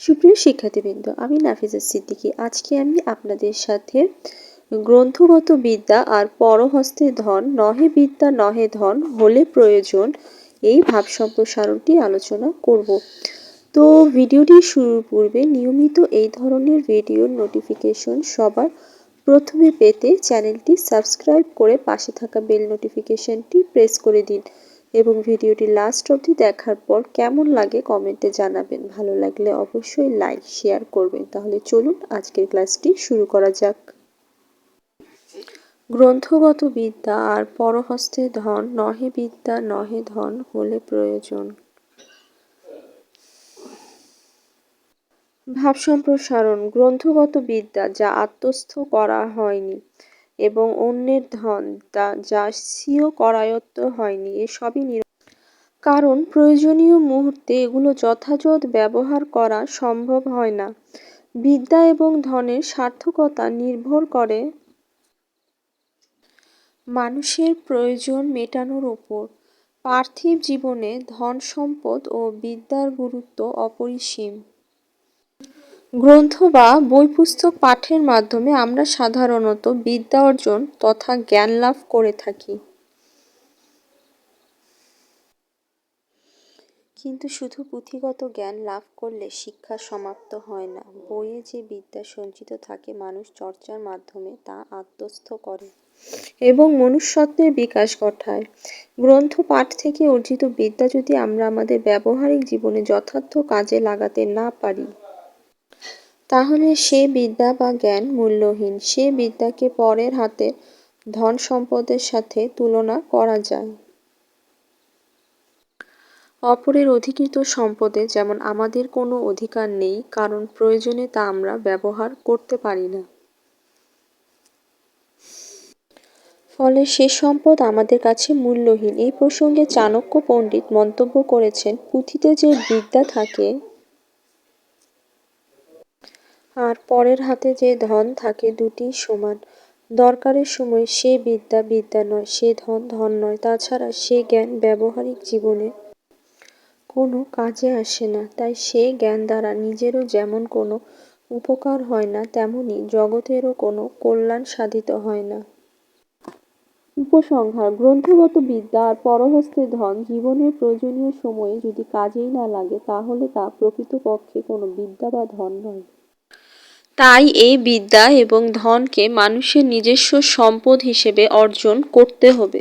সুপ্রিয় শিক্ষার্থীবৃন্দ, আমি নাফিজা সিদ্দিকী। আজকে আমি আপনাদের সাথে গ্রন্থগত বিদ্যা আর পরহস্তে ধন, নহে বিদ্যা, নহে ধন হলে প্রয়োজন এই ভাব সম্প্রসারণটি আলোচনা করব। তো ভিডিওটি শুরুর পূর্বে নিয়মিত এই ধরনের ভিডিওর নোটিফিকেশন সবার প্রথমে পেতে চ্যানেলটি সাবস্ক্রাইব করে পাশে থাকা বেল নোটিফিকেশনটি প্রেস করে দিন। এবং ভিডিওটি লাস্ট অবধি দেখার পর কেমন লাগে কমেন্টে জানাবেন। ভালো লাগলে অবশ্যই লাইক শেয়ার করবেন। তাহলে চলুন আজকের ক্লাসটি শুরু করা যাক। গ্রন্থগত বিদ্যা আর পরহস্তে ধন, নহে বিদ্যা, নহে ধন হলে প্রয়োজন। ভাব সম্প্রসারণ গ্রন্থগত বিদ্যা যা আত্মস্থ করা হয়নি। এবং অন্যের ধন যা স্বীয় করায়ত্ত হয়নি এসবই কারণ প্রয়োজনীয় মুহূর্তে এগুলো যথাযথ ব্যবহার করা সম্ভব হয় না। বিদ্যা এবং ধনের সার্থকতা নির্ভর করে মানুষের প্রয়োজন মেটানোর উপর। পার্থিব জীবনে ধন সম্পদ ও বিদ্যার গুরুত্ব অপরিসীম। গ্রন্থ বা বই পুস্তক পাঠের মাধ্যমে আমরা সাধারণত বিদ্যা অর্জন তথা জ্ঞান লাভ করে থাকি। কিন্তু শুধু পুঁথিগত জ্ঞান লাভ করলে শিক্ষা সমাপ্ত হয় না। বইয়ে যে বিদ্যা সঞ্চিত থাকে মানুষ চর্চার মাধ্যমে তা আত্মস্থ করে এবং মনুষ্যত্বের বিকাশ ঘটায়। গ্রন্থ পাঠ থেকে অর্জিত বিদ্যা যদি আমরা আমাদের ব্যবহারিক জীবনে যথার্থ কাজে লাগাতে না পারি তাহলে সে বিদ্যা বা জ্ঞান মূল্যহীন। সে বিদ্যাকে পরের হাতে ধন সম্পদের সাথে তুলনা করা যায়। অপরের অধিকৃত সম্পদে যেমন আমাদের কোনো অধিকার নেই, কারণ প্রয়োজনে তা আমরা ব্যবহার করতে পারি না। ফলে সে সম্পদ আমাদের কাছে মূল্যহীন। এই প্রসঙ্গে চাণক্য পণ্ডিত মন্তব্য করেছেন, পুঁথিতে যে বিদ্যা থাকে আর পরের হাতে যে ধন থাকে দুটি সমান। দরকারের সময় সে বিদ্যা বিদ্যা নয়, সে ধন ধন নয়। তাছাড়া সে জ্ঞান ব্যবহারিক জীবনে কোনো কাজে আসে না। তাই সে জ্ঞান দ্বারা নিজেরও যেমন কোনো উপকার হয় না, তেমনি জগতেরও কোনো কল্যাণ সাধিত হয় না। উপসংহার, গ্রন্থগত বিদ্যা আর পরহস্তের ধন জীবনের প্রয়োজনীয় সময়ে যদি কাজেই না লাগে, তাহলে তা প্রকৃতপক্ষে কোনো বিদ্যা বা ধন নয়। তাই এই বিদ্যা এবং ধনকে মানুষের নিজস্ব সম্পদ হিসেবে অর্জন করতে হবে।